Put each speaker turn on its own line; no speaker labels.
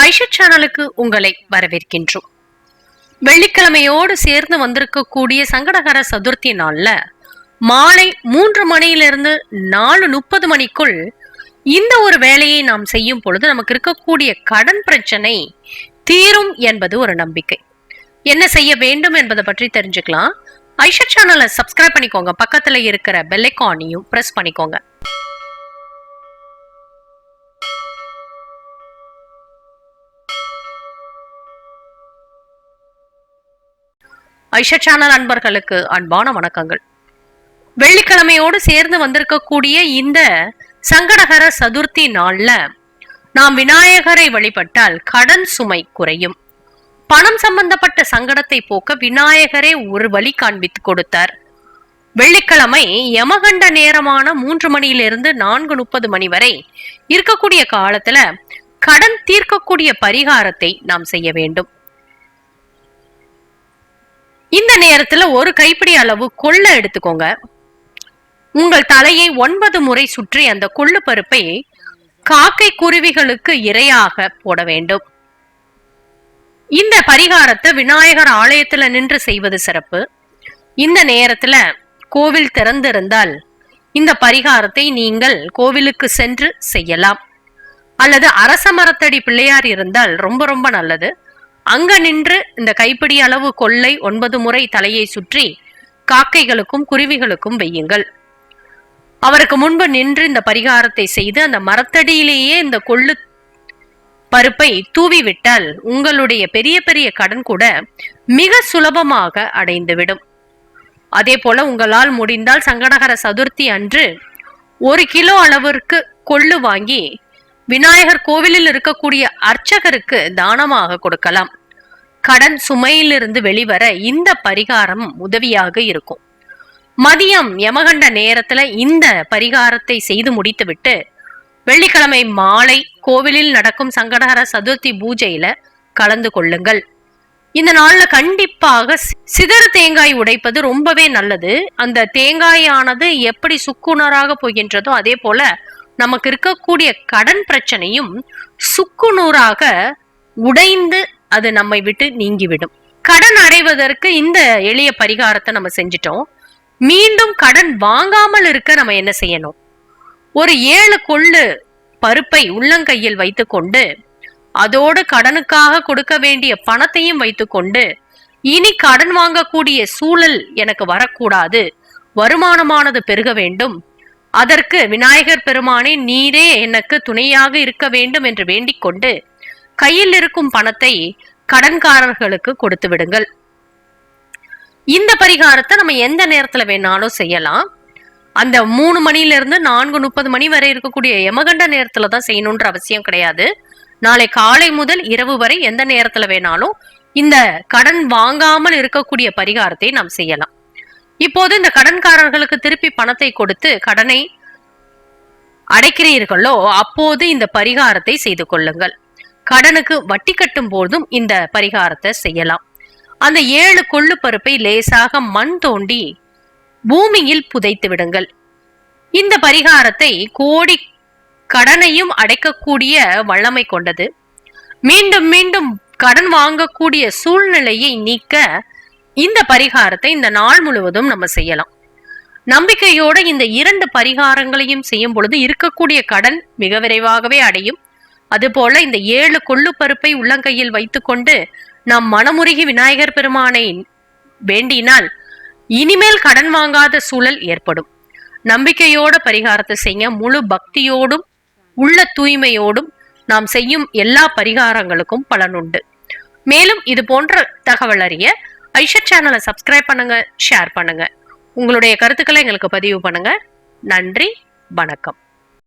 ஐஷா சேனலுக்கு உங்களை வரவேற்கின்றோம். வெள்ளிக்கிழமையோடு சேர்ந்து வந்திருக்கக்கூடிய சங்கடகர சதுர்த்தி நாள்ல மாலை மூன்று மணியிலிருந்து நாலு முப்பது மணிக்குள் இந்த ஒரு வேலையை நாம் செய்யும் பொழுது நமக்கு இருக்கக்கூடிய கடன் பிரச்சனை தீரும் என்பது ஒரு நம்பிக்கை. என்ன செய்ய வேண்டும் என்பதை பற்றி தெரிஞ்சுக்கலாம். ஐஷா சேனலை சப்ஸ்கிரைப் பண்ணிக்கோங்க. பக்கத்துல இருக்கிற பெல்லைக்கானையும் ப்ரெஸ் பண்ணிக்கோங்க. ஐஷா சேனல் அன்பர்களுக்கு அன்பான வணக்கங்கள். வெள்ளிக்கிழமையோடு சேர்ந்து வந்திருக்கக்கூடிய இந்த சங்கடகர சதுர்த்தி நாள்ல நாம் விநாயகரை வழிபட்டால் கடன் சுமை குறையும். பணம் சம்பந்தப்பட்ட சங்கடத்தை போக்க விநாயகரே ஒரு வழி காண்பித்து கொடுத்தார். வெள்ளிக்கிழமை யமகண்ட நேரமான மூன்று மணியிலிருந்து நான்கு முப்பது மணி வரை இருக்கக்கூடிய காலத்துல கடன் தீர்க்கக்கூடிய பரிகாரத்தை நாம் செய்ய வேண்டும். இந்த நேரத்துல ஒரு கைப்பிடி அளவு கொள்ளை எடுத்துக்கோங்க. உங்கள் தலையை ஒன்பது முறை சுற்றி அந்த கொள்ளு பருப்பை காக்கை குருவிகளுக்கு இரையாக போட வேண்டும். இந்த பரிகாரத்தை விநாயகர் ஆலயத்துல நின்று செய்வது சிறப்பு. இந்த நேரத்துல கோவில் திறந்திருந்தால் இந்த பரிகாரத்தை நீங்கள் கோவிலுக்கு சென்று செய்யலாம். அல்லது அரச மரத்தடி பிள்ளையார் இருந்தால் ரொம்ப ரொம்ப நல்லது. அங்க நின்று இந்த கைப்பிடி அளவு கொள்ளை ஒன்பது முறை தலையை சுற்றி காக்கைகளுக்கும் குருவிகளுக்கும் வையுங்கள் அவருக்கு முன்பு நின்று இந்த பரிகாரத்தை செய்து அந்த மரத்தடியிலேயே இந்த கொள்ளு பருப்பை தூவி விட்டால் உங்களுடைய பெரிய பெரிய கடன் கூட மிக சுலபமாக அடைந்துவிடும். அதே போல உங்களால் முடிந்தால் சங்கடகர சதுர்த்தி அன்று ஒரு கிலோ அளவிற்கு கொள்ளு வாங்கி விநாயகர் கோவிலில் இருக்கக்கூடிய அர்ச்சகருக்கு தானமாக கொடுக்கலாம். கடன் சுமையிலிருந்து வெளிவர இந்த பரிகாரம் உதவியாக இருக்கும். மதியம் யமகண்ட நேரத்துல இந்த பரிகாரத்தை செய்து முடித்துவிட்டு வெள்ளிக்கிழமை மாலை கோவிலில் நடக்கும் சங்கடகர சதுர்த்தி பூஜையில கலந்து கொள்ளுங்கள். இந்த நாள்ல கண்டிப்பாக சிதறு தேங்காய் உடைப்பது ரொம்பவே நல்லது. அந்த தேங்காயானது எப்படி சுக்குனராக போகின்றதோ அதே போல நமக்கு இருக்கக்கூடிய கடன் பிரச்சனையும் சுக்கு நூறாக உடைந்து அது நம்மை விட்டு நீங்கிவிடும். கடன் அடைவதற்கு இந்த எளிய பரிகாரத்தை நம்ம செஞ்சிட்டோம். மீண்டும் கடன் வாங்காமல் இருக்க நம்ம என்ன செய்யணும்? ஒரு ஏழு கொள்ளு பருப்பை உள்ளங்கையில் வைத்துக்கொண்டு அதோடு கடனுக்காக கொடுக்க வேண்டிய பணத்தையும் வைத்துக்கொண்டு இனி கடன் வாங்கக்கூடிய சூழல் எனக்கு வரக்கூடாது வருமானமானது பெருக வேண்டும் அதற்கு விநாயகர் பெருமானே நீரே எனக்கு துணையாக இருக்க வேண்டும் என்று வேண்டிக் கொண்டு கையில் இருக்கும் பணத்தை கடன்காரர்களுக்கு கொடுத்து விடுங்கள். இந்த பரிகாரத்தை நம்ம எந்த நேரத்துல வேணாலும் செய்யலாம். அந்த மூணு மணில இருந்து நான்கு முப்பது மணி வரை இருக்கக்கூடிய யமகண்ட நேரத்துல தான் செய்யணுன்ற அவசியம் கிடையாது. நாளை காலை முதல் இரவு வரை எந்த நேரத்துல வேணாலும் இந்த கடன் வாங்காமல் இருக்கக்கூடிய பரிகாரத்தை நாம் செய்யலாம். இப்போது இந்த கடன்காரர்களுக்கு திருப்பி பணத்தை கொடுத்து கடனை அடைக்கிறீர்களோ அப்போது இந்த பரிகாரத்தை செய்து கொள்ளுங்கள். கடனுக்கு வட்டி கட்டும் போதும் இந்த பரிகாரத்தை செய்யலாம். அந்த ஏழு கொள்ளு பருப்பை லேசாக மண் தோண்டி பூமியில் புதைத்து விடுங்கள். இந்த பரிகாரத்தை கோடி கடனையும் அடைக்கக்கூடிய வல்லமை கொண்டது. மீண்டும் மீண்டும் கடன் வாங்கக்கூடிய சூழ்நிலையை நீக்க இந்த பரிகாரத்தை இந்த நாள் முழுவதும் நம்ம செய்யலாம். நம்பிக்கையோட இந்த இரண்டு பரிகாரங்களையும் செய்யும் பொழுது இருக்கக்கூடிய கடன் மிக விரைவாகவே அடையும். அதுபோல இந்த ஏழு கொள்ளு பருப்பை உள்ளங்கையில் வைத்துக்கொண்டு நாம் மனமுருகி விநாயகர் பெருமானை வேண்டினால் இனிமேல் கடன் வாங்காத சூழல் ஏற்படும். நம்பிக்கையோட பரிகாரத்தை செய்ய முழு பக்தியோடும் உள்ள தூய்மையோடும் நாம் செய்யும் எல்லா பரிகாரங்களுக்கும் பலனுண்டு மேலும் இது போன்ற தகவல் அறிய ஐஷா சேனலை சப்ஸ்கிரைப் பண்ணுங்க ஷேர் பண்ணுங்க. உங்களுடைய கருத்துக்களை எங்களுக்கு பதிவு பண்ணுங்க. நன்றி வணக்கம்.